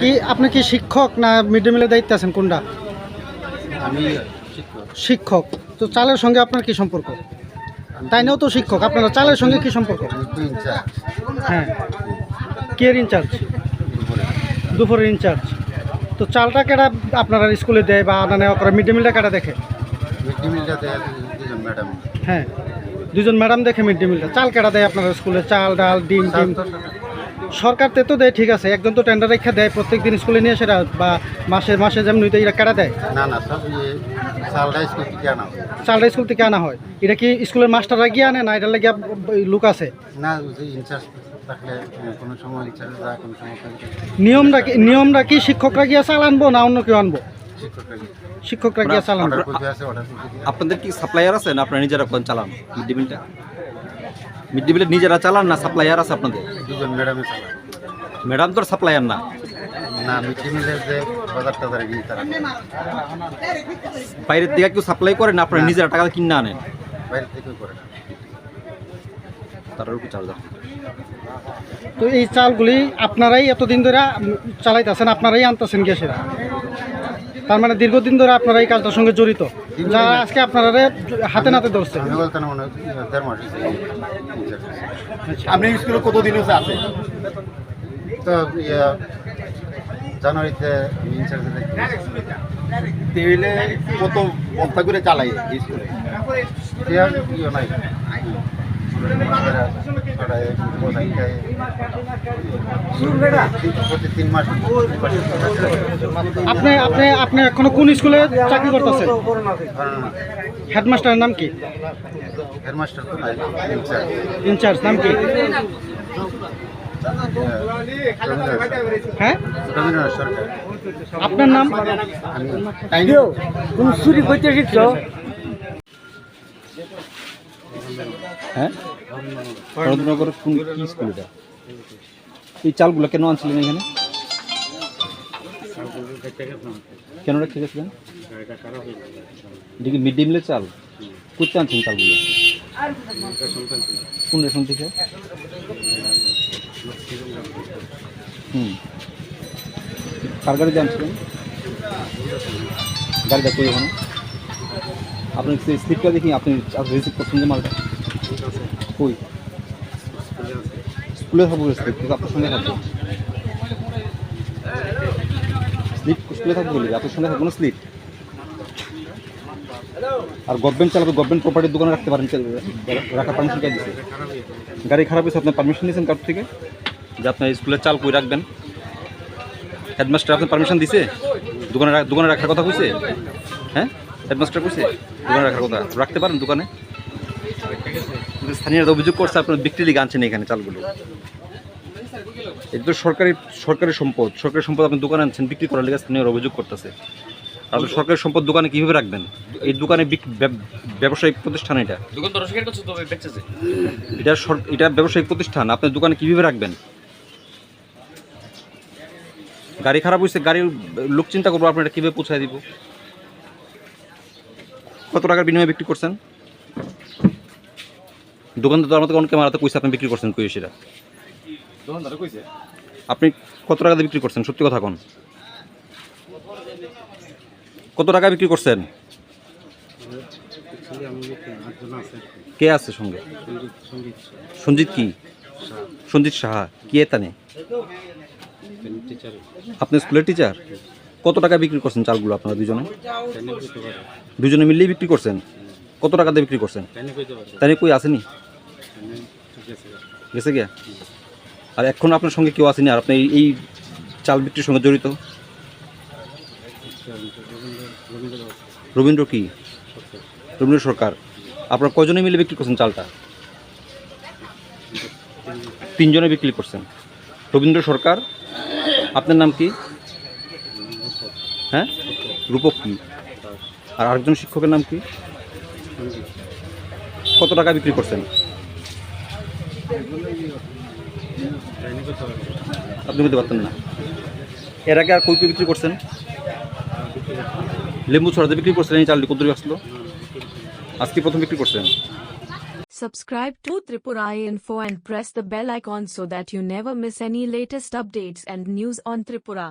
কি আপনি কি শিক্ষক না মিড ডে মিলের দায়িত্বে আছেন কোনটা? আমি শিক্ষক। তো চালের সঙ্গে আপনার কি সম্পর্ক? তাই নাও তো শিক্ষক। আপনারা চালের সঙ্গে কি সম্পর্ক? হ্যাঁ। কে ইনচার্জ দুপুরের ইনচার্জ তো চালটা কেটা আপনারা স্কুলে দেয় বা আনা নেওয়া করে মিড ডে মিলটা কেটা দেখে? হ্যাঁ। দুজন ম্যাডাম দেখে মিড ডে মিলটা চাল কেটা দেয় আপনারা স্কুলে? চাল ডাল ডিম ডিম। সরকার তে তো দেয় ঠিক আছে একজন তো টেন্ডার রেখা দেয় প্রত্যেক দিন স্কুলে নিয়ে সেটা বা মাসে মাসে যেমন তো এরা কেটা দেয়। না না সব ইয়ে চালটা স্কুল থেকে আনা হয়। চালটা স্কুল থেকে আনা হয়। এটা কি স্কুলের মাস্টাররা গিয়ে আনে না এটা লাগিয়ে লোক আছে? না যে ইনচার্জ থাকলে আহ, কোনো সময় ইনচার্জ কোনো সময় কাজে- নিয়মটা কি নিয়মটা কি শিক্ষকরা গিয়ে চাল আনব না অন্য কেউ আনব? শিক্ষকরা গিয়ে। চাল আনব। আপনাদের কি সাপ্লায়ার আছে না আপনারা নিজেরা কোন চালান মিড মিড ডে মিলের নিজেরা চালান না সাপ্লায়ার আছে আপনাদের? দুজন ম্যাডামে তো সাপ্লায়ার না? না মিড ডে মিলের যে বাজার টাজার এগুলি তারা বাইরের দিকে কেউ সাপ্লাই করে না আপনারা নিজেরা টাকা কিনে আনেন? থেকেও করে না। কি তো এই চালগুলি আপনারাই এতদিন ধরে চালাইতেছেন আপনারাই আনতেছেন গ্যাসের। তার মানে দীর্ঘদিন ধরে আপনারা এই কাজটার সঙ্গে জড়িত। যা আজকে আপনারা হাতে নাতে ধরছে মনে হয় মাস আপনি স্কুলে কতদিন হচ্ছে আছে? তো ইয়া, জানুয়ারিতে টেবিলে কত বস্তা করে চালাই স্কুলে? ইয়ে নাই। ছড়ায়, বসাই খায়। প্রতি তিন মাস আপনি আপনি আপনি এখনও কোন স্কুলে চাকরি করতেছেন? হেডমাস্টারের নাম কি? হেডমাস্টার তো নাই ইনচার্জ। ইনচার্জ নাম কি? হ্যাঁ? আপনার নাম? তুমি চুরি করতে শিখছো হ্যাঁ? শরৎনগর কোন কি স্কুল এটা? এই চালগুলো কেন আনছিলেন এখানে? কেন রেখে গেছিলেন? দেখি মিড ডে মিলের চাল। করতে আনছেন চালগুলো? কোন রেশন থেকে? হুম। কার গাড়িতে আনছিলেন? গাড়িটা কই ওখানে? আপনি স্লিপটা দেখি, আপনি রিসিভ করছেন যে মালটা? স্কুলে থাকব কিন্তু আপনার সঙ্গে থাকব স্লিপ, স্কুলে থাকব বলি, আপনার সঙ্গে থাকব না স্লিপ? আর গভর্নমেন্ট চালাবে গভর্নমেন্ট প্রপার্টির দোকানে রাখতে পারেন রাখার পারমিশন কে দিচ্ছে গাড়ি খারাপ হয়েছে, আপনার পারমিশন নিয়েছেন কার থেকে? যে আপনার স্কুলের চাল কই রাখবেন? হেডমাস্টার আপনার পারমিশন দিছে? দোকানে দোকানে রাখার কথা কইছে? হ্যাঁ? হেডমাস্টার কইছে? দোকানে রাখার কথা? রাখতে পারেন দোকানে? স্থানীয়রা অভিযোগ করছে আপনার বিক্রি লিগে আনছেন এখানে চালগুলো। এটা তো সরকারি সরকারি সম্পদ সরকারি সম্পদ আপনি দোকানে আনছেন বিক্রি করার লিগে স্থানীয়রা অভিযোগ করতেছে। আপনি সরকারি সম্পদ দোকানে কীভাবে রাখবেন? এই দোকানে ব্যবসায়িক প্রতিষ্ঠান এটা। এটা এটা ব্যবসায়িক প্রতিষ্ঠান আপনার দোকানে কীভাবে রাখবেন? গাড়ি খারাপ হয়েছে গাড়ির লোক চিন্তা করব আপনার এটা কীভাবে পৌঁছায় দিব? কত টাকার বিনিময়ে বিক্রি করছেন? দোকানদার তো আমাদের অনেক মারাতে কইছে আপনি বিক্রি করছেন কই সেটা। দোকানদার কইছে? আপনি কত টাকা দিয়ে বিক্রি করছেন সত্যি কথা কোন? কত টাকা বিক্রি করছেন? কে আছে সঙ্গে? সঞ্জিত কি? সঞ্জিত সাহা। কি এতানে আপনি স্কুলের টিচার? কত টাকা বিক্রি করছেন চালগুলো আপনারা দুজনে? দুজনে মিললেই বিক্রি করছেন? কত টাকা দিয়ে বিক্রি করছেন? তাই কই আসেনি? গেছে গিয়া? আর এখন আপনার সঙ্গে কেউ আসেনি? আর আপনি এই- চাল বিক্রির সঙ্গে জড়িত? রবীন্দ্র কি? রবীন্দ্র সরকার। আপনার কজনে মিলে বিক্রি করছেন চালটা? তিনজনে বিক্রি করছেন। রবীন্দ্র সরকার, আপনার নাম কি? হ্যাঁ? রূপক কি? আর আরেকজন শিক্ষকের নাম কি? কত টাকা বিক্রি করছেন? আপনি বলতে পারতেন না এর আগে আর কই বিক্রি করছেন লেম্বু ছড়াতে বিক্রি করছেন এই চালটি কত আসলো আজকে প্রথম বিক্রি করছেন Subscribe to Tripura Info and press the bell icon so that you never miss any latest updates and news on Tripura.